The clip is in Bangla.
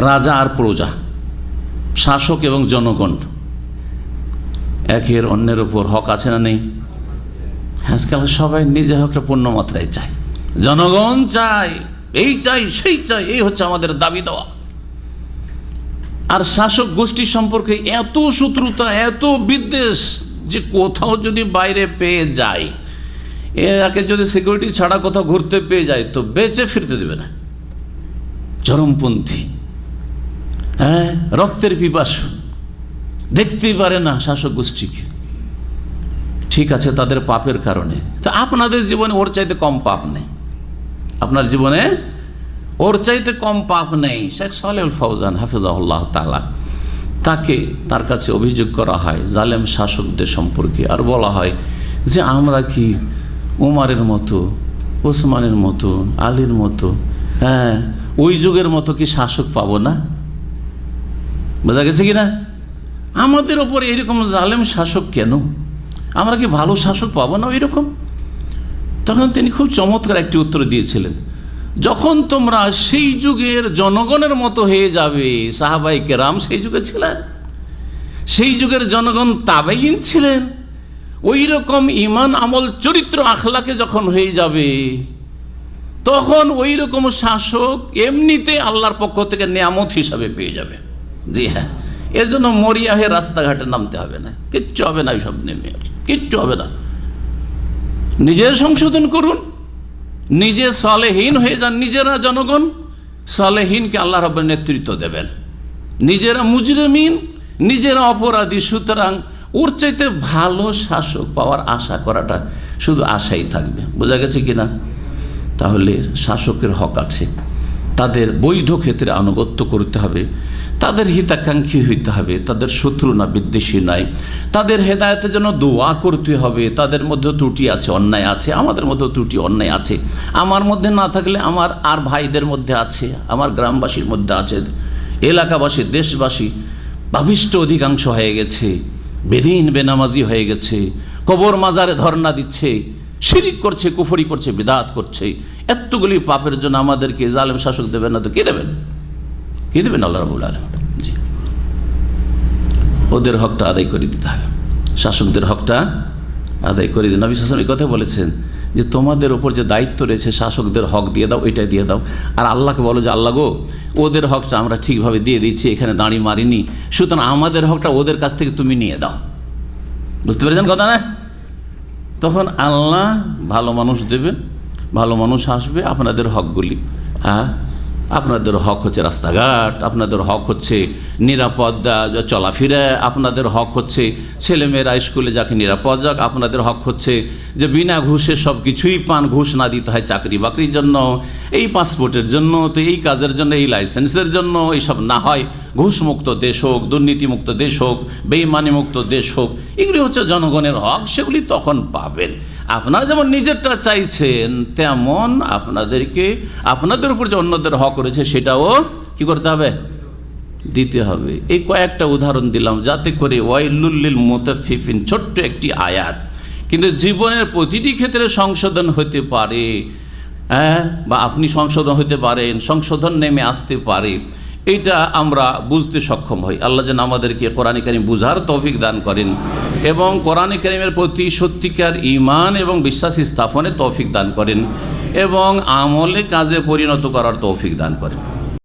রাজা আর প্রজা, শাসক এবং জনগণ। একের অন্যের ওপর হক আছে না নেই? আজকাল সবাই নিজে হকটা পূর্ণ মাত্রায় চায়। জনগণ চায়, এই চাই, সেই চাই, এই হচ্ছে আমাদের দাবি দেওয়া। আর শাসক গোষ্ঠী সম্পর্কে এত শত্রুতা, এত বিদ্বেষ যে কোথাও যদি বাইরে পেয়ে যায়, একে যদি সিকিউরিটি ছাড়া কোথাও ঘুরতে পেয়ে যায়, তো বেঁচে ফিরতে দেবে না। চরমপন্থী। হ্যাঁ রক্তের পিপাসু। দেখতেই পারে না শাসক গোষ্ঠীকে। ঠিক আছে, তাদের পাপের কারণে। তো আপনাদের জীবনে ওর চাইতে কম পাপ নেই। আপনার জীবনে ওর চাইতে কম পাপ নেই। শেখ সালেউল ফৌজান হাফিজাহুল্লাহ তালা তাকে তার কাছে অভিযোগ করা হয়, জালেম শাসকদের সম্পর্কে। আর বলা হয় যে, আমরা কি উমারের মতো, ওসমানের মতো, আলীর মতো হ্যাঁ ওই যুগের মতো কি শাসক পাবো না? বোঝা গেছে কি না আমাদের ওপর এরকম জালেম শাসক কেন? আমরা কি ভালো শাসক পাবো না এরকম তখন তিনি খুব চমৎকার একটি উত্তর দিয়েছিলেন। যখন তোমরা সেই যুগের জনগণের মতো হয়ে যাবে সাহাবাই কেরাম সেই যুগে ছিলেন। সেই যুগের জনগণ তাবেইন ছিলেন। ওই রকম ইমান আমল চরিত্র আখলাকে যখন হয়ে যাবে, তখন ওই রকম শাসক এমনিতে আল্লাহর পক্ষ থেকে নিয়ামত হিসাবে পেয়ে যাবে। জি হ্যাঁ। এর জন্য মরিয়া হয়ে রাস্তাঘাটে নামতে হবে না। কিচ্ছু হবে না এইসব নেমে কিচ্ছু হবে না। নিজের সংশোধন করুন। নিজে সলেহীন হয়ে যান নিজেরা জনগণ। সলেহীনকে আল্লাহ রবের নেতৃত্ব দেবেন। নিজেরা মুজরমিন, নিজেরা অপরাধী। সুতরাং ওর চাইতে ভালো শাসক পাওয়ার আশা করাটা শুধু আশাই থাকবে। বোঝা গেছে কিনা? তাহলে শাসকের হক আছে। তাদের বৈধ ক্ষেত্রে আনুগত্য করতে হবে। তাদের হিতাকাঙ্ক্ষী হইতে হবে। তাদের শত্রু না, বিদ্বেষী নাই। তাদের হেদায়তের জন্য দোয়া করতে হবে। তাদের মধ্যে ত্রুটি আছে, অন্যায় আছে। আমাদের মধ্যে ত্রুটি, অন্যায় আছে। আমার মধ্যে না থাকলে আমার আর ভাইদের মধ্যে আছে, আমার গ্রামবাসীর মধ্যে আছে। এলাকাবাসী, দেশবাসী ভাবিষ্ট অধিকাংশ হয়ে গেছে। বেদিন, বেনামাজি হয়ে গেছে। কবর মাজারে ধর্ণা দিচ্ছে। শিরিক করছে, কুফরি করছে, বিদাত করছে। এতগুলি পাপের জন্য আমাদেরকে জালেম শাসক দেবেন না তো কে দেবেন? কে দেবেন আল্লাহ রাবুল আলম জি। ওদের হকটা আদায় করে দিতে হবে। শাসকদের হকটা আদায় করে দিন নবী শাসন এই কথা বলেছেন যে তোমাদের ওপর যে দায়িত্ব রয়েছে শাসকদের হক দিয়ে দাও ওইটাই দিয়ে দাও। আর আল্লাহকে বলো যে, আল্লাহ গো, ওদের হকটা আমরা ঠিকভাবে দিয়ে দিচ্ছি এখানে দাঁড়ি মারিনি। সুতরাং আমাদের হকটা ওদের কাছ থেকে তুমি নিয়ে দাও। বুঝতে পেরেছেন কথা না? তখন আল্লাহ ভালো মানুষ দেবেন ভালো মানুষ আসবে আপনাদের হকগুলি হ্যাঁ? আপনাদের হক হচ্ছে রাস্তাঘাট, আপনাদের হক হচ্ছে নিরাপদ চলাফেরা, আপনাদের হক হচ্ছে ছেলেমেয়েরা স্কুলে যাকে, নিরাপদ যাক, আপনাদের হক হচ্ছে যে বিনা ঘুষে সব কিছুই পান, ঘুষ না দিতে হয় চাকরি বাকরির জন্য, এই পাসপোর্টের জন্য, তো এই কাজের জন্য, এই লাইসেন্সের জন্য, এইসব না হয়। ঘুষমুক্ত দেশ হোক, দুর্নীতিমুক্ত দেশ হোক, বেইমানিমুক্ত দেশ হোক, এগুলি হচ্ছে জনগণের হক, সেগুলি তখন পাবেন। আপনারা যেমন নিজেরটা চাইছেন, তেমন আপনাদেরকে, আপনাদের উপর যে অন্যদের হক রয়েছে সেটাও কি করতে হবে? দিতে হবে। এই কয়েকটা উদাহরণ দিলাম যাতে করে ওয়াইলুল্লিল মোতাফিফিন ছোট্ট একটি আয়াত। কিন্তু জীবনের প্রতিটি ক্ষেত্রে সংশোধন হতে পারে হ্যাঁ? বা আপনি সংশোধন হতে পারেন, সংশোধন নেমে আসতে পারে। এইটা আমরা বুঝতে সক্ষম হই। আল্লাহ যেন আমাদেরকে কোরআন করিম বুঝার তৌফিক দান করেন এবং কোরআন করিমের প্রতি সত্যিকার ইমান এবং বিশ্বাস স্থাপনে তৌফিক দান করেন এবং আমলে কাজে পরিণত করার তৌফিক দান করেন।